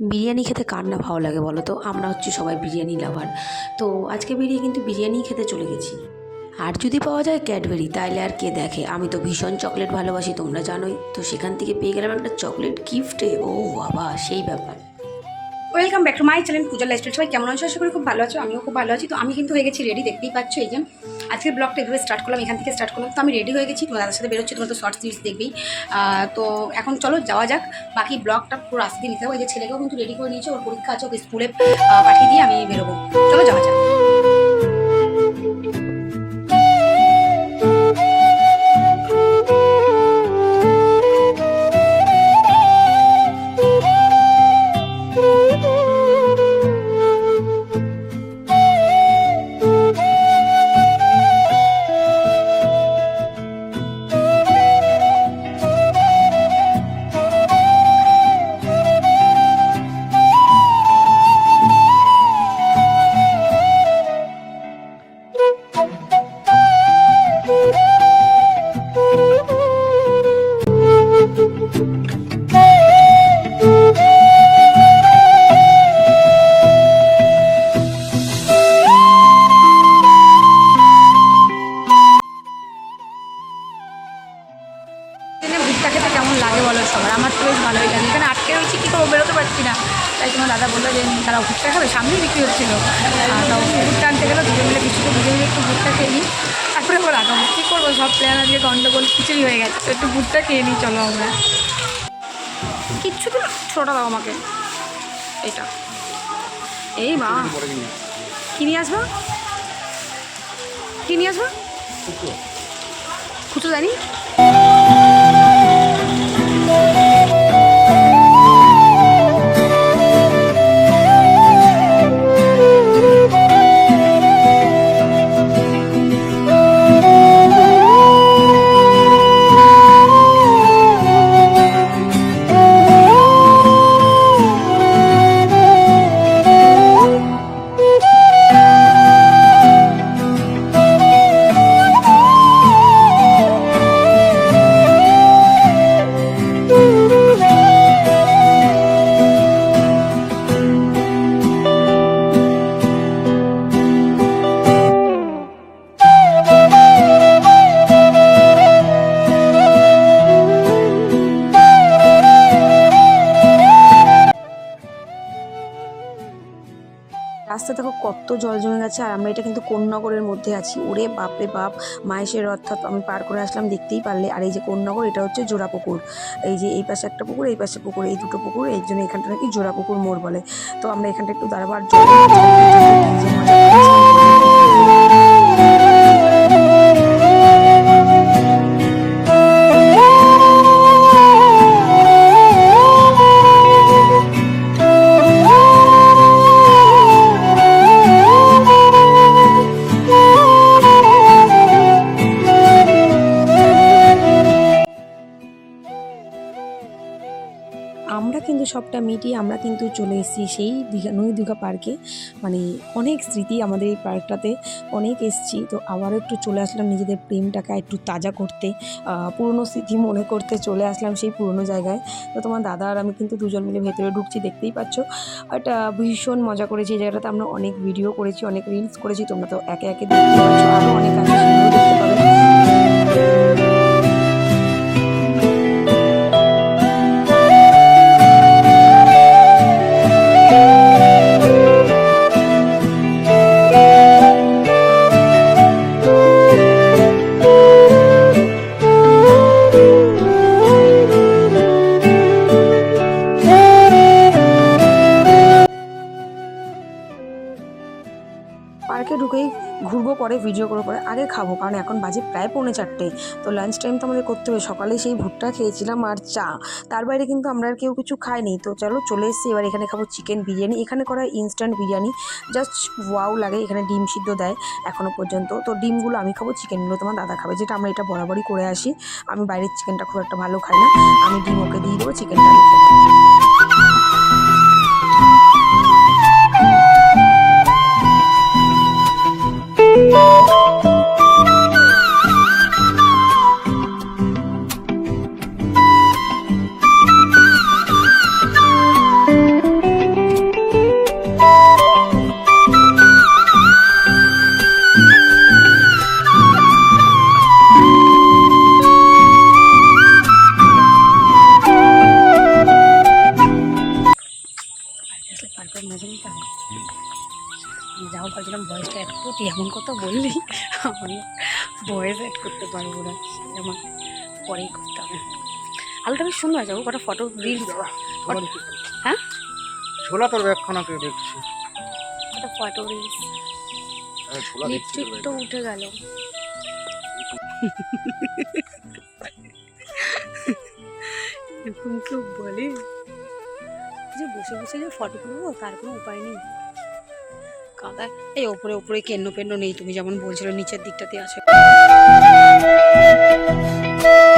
বিরিয়ানি খেতে কার না ভালো লাগে বলো তো? আমরা হচ্ছি সবাই বিরিয়ানি লাভার তো আজকে বেরিয়ে কিন্তু বিরিয়ানি খেতে চলে গেছি। আর যদি পাওয়া যায় ক্যাডবেরি তাইলে আর কে দেখে? আমি তো ভীষণ চকলেট ভালোবাসি, তোমরা জানোই। তো সেখান থেকে পেয়ে গেলাম একটা চকলেট গিফটে ও বাবা, সেই ব্যাপার। Welcome back to my channel Puja lifestyle সবাই কেমন আছো? আশা করি খুব ভালো আছো, আমিও খুব ভালো আছি। তো আমি কিন্তু হয়ে গেছি রেডি দেখতেই পাচ্ছ এই যে। আজকের ব্লগটা এভাবে স্টার্ট করলাম, এখান থেকে স্টার্ট করলাম। তো আমি রেডি হয়ে গেছি তোমার দাদার সাথে বেরোচ্ছি, তোমার তো শর্ট সিরিজ দেখবেই। তো এখন চলো, যাওয়া যাক। বাকি ব্লগটা পুরো আস্তে নিতে হবে। যে ছেলেকেও কিন্তু রেডি করে নিয়েছে, ওর পরীক্ষা আছে, ওকে স্কুলে পাঠিয়ে দিয়ে আমি বেরোবো। চলো, যাওয়া যাক। তারা ভুট্টা খাবে, সামনেই বিক্রি হচ্ছিল। তো ভুট্টা আনতে গেলো, দুজন মিলে কিছু বুঝে মিলে একটু ভুট্টা খেয়ে নিই। তারপরে আবার আগাবো কী করব? সব প্ল্যান আজকে গন্ডগোল কিছুই হয়ে গেছে। তো একটু ভুট্টা খেয়ে নিই চলো আমরা। কিচ্ছু তো ছোটা দাও আমাকে। এটা এই মা। কি নিয়ে আসবা? কি নিয়ে আসবা? খুচরো জানি। কত জল জমে গেছে আর আমরা এটা কিন্তু কোন্নগরের মধ্যে আছি। ওরে বাপরে বাপ, মায়েশের অর্থাৎ আমি পার করে আসলাম, দেখতেই পারলে। আর এই যে কোন্নগর, এটা হচ্ছে জোড়া পুকুর। এই যে এই পাশে একটা পুকুর, এই পাশে পুকুর, এই দুটো পুকুর এই জন্য এখানটা নাকি জোড়া পুকুর মোড় বলে। তো আমরা এখানটা একটু দাঁড়াবো আর কিন্তু সবটা মিটিয়ে আমরা কিন্তু চলে এসেছি সেই দীঘা, নই দীঘা পার্কে। মানে অনেক স্মৃতি আমাদের এই পার্কটাতে অনেক এসছি। তো আবারও একটু চলে আসলাম নিজেদের প্রেমটাকে একটু তাজা করতে। পুরনো স্মৃতি মনে করতে চলে আসলাম সেই পুরনো জায়গায়। তো তোমার দাদা আর আমি কিন্তু দুজন মিলে ভেতরে ঢুকছি, দেখতেই পাচ্ছ। এটা ভীষণ মজা করেছি এই জায়গাটাতে। আমরা অনেক ভিডিও করেছি, অনেক রিলস করেছি। তোমরা তো একে একে দেখতে পাচ্ছ। আরও অনেক আছে। দেখতে পাবে। পার্কে ঢুকেই ঘুরবো, পরে ভিডিও করব, পরে আগে খাব, কারণ এখন বাজে প্রায় পৌনে চারটে। তো লাঞ্চ টাইম তো আমাদের করতে হবে। সকালে সেই ভুট্টা খেয়েছিলাম আর চা। তার বাইরে কিন্তু আমরা আর কেউ কিছু খাইনি। তো চলো, চলে এসেছি। এবার এখানে খাব চিকেন বিরিয়ানি। এখানে করা ইনস্ট্যান্ট বিরিয়ানি। জাস্ট ওয়াও লাগে, এখানে ডিম সিদ্ধ দেয় এখনও পর্যন্ত। তো ডিমগুলো আমি খাব চিকেনগুলো তোমার দাদা খাবে। যেটা আমরা এটা বরাবরই করে আসি। আমি বাইরের চিকেনটা খুব একটা ভালো খাই না। আমি ডিম ওকে দিয়ে দেবো চিকেনটা পারব না। যেমন পরেই করতে হবে। আলোটা বেশ সুন্দর আছে কটা ফটো রিলস হ্যাঁ? ছোলা তোর ব্যাগখানা কে দেখছি। কটা ফটো রিলস লিপস্টিক তো উঠে গেল। এখন কেউ বলে? যে বসে বসে যে ফটো তুলবো তার কোনো উপায় নেই। কাদায়। এই ওপরে ওপরে কেন্ন পেন্ন নেই তুমি যেমন বলছিলে নিচের দিকটাতে আছে। আমাকে আবার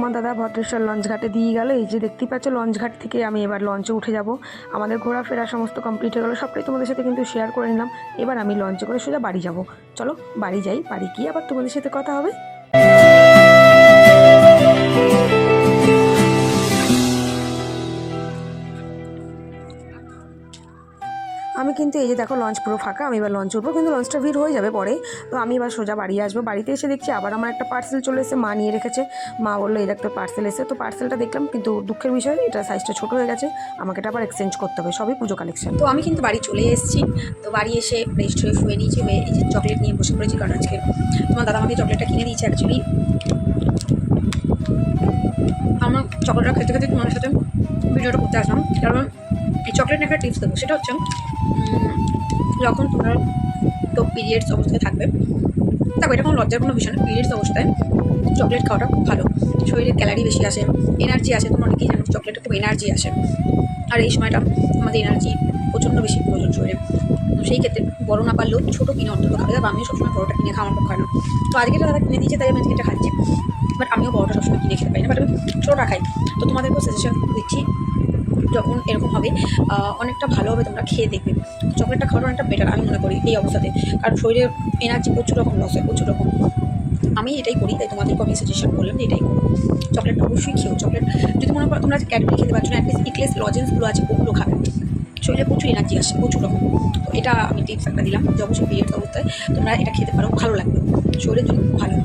তোমার দাদা ভদ্রেশ্বর লঞ্চ ঘাটে দিয়ে গেল। এই যে দেখতেই পাচ্ছ, লঞ্চ ঘাট থেকে আমি এবার লঞ্চে উঠে যাব। আমাদের ঘোরাফেরা সমস্ত কমপ্লিট হয়ে গেলো। সবটাই তোমাদের সাথে কিন্তু শেয়ার করে নিলাম। এবার আমি লঞ্চে করে সোজা বাড়ি যাব। চলো বাড়ি যাই, বাড়ি গিয়ে আবার তোমাদের সাথে কথা হবে। আমি কিন্তু এই যে দেখো লঞ্চ পুরো ফাঁকা, আমি এবার লঞ্চ উঠবো, কিন্তু লঞ্চটা ভিড় হয়ে যাবে পরে। তো আমি এবার সোজা বাড়ি আসব। বাড়িতে এসে দেখছি আবার আমার একটা পার্সেল চলে এসেছে, মা নিয়ে রেখেছে। মা বলল, এই দেখতে পার্সেল এসে তো পার্সেলটা দেখলাম, কিন্তু দুঃখের বিষয়, এটা সাইজটা ছোটো হয়ে গেছে, আমাকে এটা আবার এক্সচেঞ্জ করতে হবে। সবই পুজো কালেকশন তো আমি কিন্তু বাড়ি চলে এসেছি। তো বাড়ি এসে রেস্ট হয়ে শুয়ে নিয়েছি এই যে চকলেট নিয়ে বসে পড়েছি, কারণ আজকে তোমার দাদা আমাকে চকলেটটা কিনে দিয়েছে অ্যাকচুয়ালি আমার চকলেটটা খেতে খেতে তোমার সাথে ভিডিওটা করতে আসলাম। কারণ এই চকলেট একটা টিপস দেবো। সেটা হচ্ছে যখন তোমরা তো পিরিয়ডস অবস্থায় থাকবে, দেখো এটা কোনো লজ্জার কোনো বিষয় না পিরিয়ডস অবস্থায় চকলেট খাওয়াটা খুব ভালো। শরীরে ক্যালারি বেশি আসে এনার্জি আসে, তোমরা অনেকেই জানো চকলেটে খুব এনার্জি আসে। আর এই সময়টা আমাদের এনার্জি প্রচণ্ড বেশি প্রয়োজন শরীরে। তো সেই ক্ষেত্রে বড় না পারলেও ছোটো কিনে অন্তত খাবে। দেখো আমিও সবসময় বড়টা কিনে খাওয়া আমার না। তো আজকে দাদা কিনে দিয়েছে, তাই আমি আজকে এটা খাচ্ছি। বাট আমিও বড়টা সবসময় কিনে খেতে পারি না বাট আমি ছোটোটা খাই। তো তোমাদেরকেও সাজেশন দিচ্ছি যখন এরকম হবে অনেকটা ভালো হবে, তোমরা খেয়ে দেখবে। চকলেটটা খাওয়াটা অনেকটা বেটার আমি মনে করি এই অবস্থাতে। কারণ শরীরের এনার্জি প্রচুর রকম লস হয়, প্রচুর রকম। আমি এটাই করি, তাই তোমাদেরকে আমি সাজেশন করলাম যে এটাই করো। চকলেটটা অবশ্যই খেও চকলেট যদি মনে করো তোমরা ক্যাডবেরি খেতে পারছ না অ্যাটলিস্ট ইকলেস লজেন্সগুলো আছে, ওগুলো খাবে। শরীরে প্রচুর এনার্জি আসে, প্রচুর রকম। তো এটা আমি টিপস একটা দিলাম, যে অবশ্যই পিরিয়ড অবস্থায় তোমরা এটা খেতে পারো, ভালো লাগবে। শরীরের জন্য ভালো।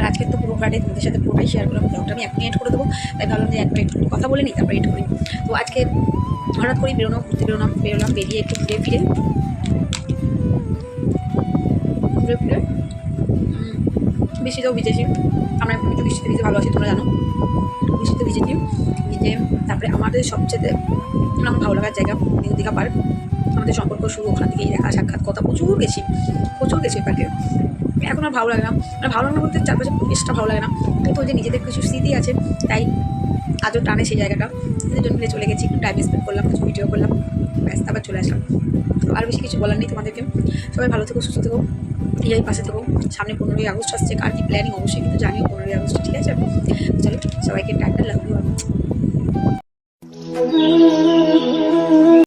আর আজকে তো পুরো ফ্রাইডে তোমাদের সাথে পুরোটাই শেয়ার করলাম ব্লগটা আমি এখনই এড করে দেবো। তাই ভাবলাম যে একটু একটু কথা বলে নিই, তারপরে এড করি। তো আজকে হঠাৎ করে বেরোনো ঘুরতে বেরোলাম বেরোলাম, বেরিয়ে একটু ঘুরে ফিরে। ঘুরে ফিরে বৃষ্টিতেও ভিজেছি। আমরা একটু বৃষ্টিতে ভিজে ভালোবাসি তোমরা জানো। বৃষ্টিতে ভিজেছি ভিজে তারপরে আমাদের সবচেয়ে আমার ভালো লাগার জায়গা দীঘা পার্ক। আমাদের সম্পর্ক শুরু ওখান থেকেই দেখা, সাক্ষাৎ কথা। প্রচুর গেছি প্রচুর গেছি পার্কে এখন আর ভালো লাগে না। মানে ভালো লাগে বলতে চারপাশে পরিবেশটা ভালো লাগে না। কিন্তু যে নিজেদের কিছু স্মৃতি আছে, তাই আজও টানে সেই জায়গাটা। দুজন মিলে চলে গেছি, একটু টাইম স্পেন্ড করলাম, কিছু ভিডিও করলাম। ব্যাস আবার চলে আসলাম। তো আর বেশি কিছু বলার নেই তোমাদেরকে। সবাই ভালো থেকো, সুস্থ থেকো এই পাশে থেকো। সামনে পনেরোই আগস্ট আসছে, কার কি প্ল্যানিং অবশ্যই কিন্তু জানিও পনেরোই আগস্ট, ঠিক আছে? চলো, সবাইকে টাটা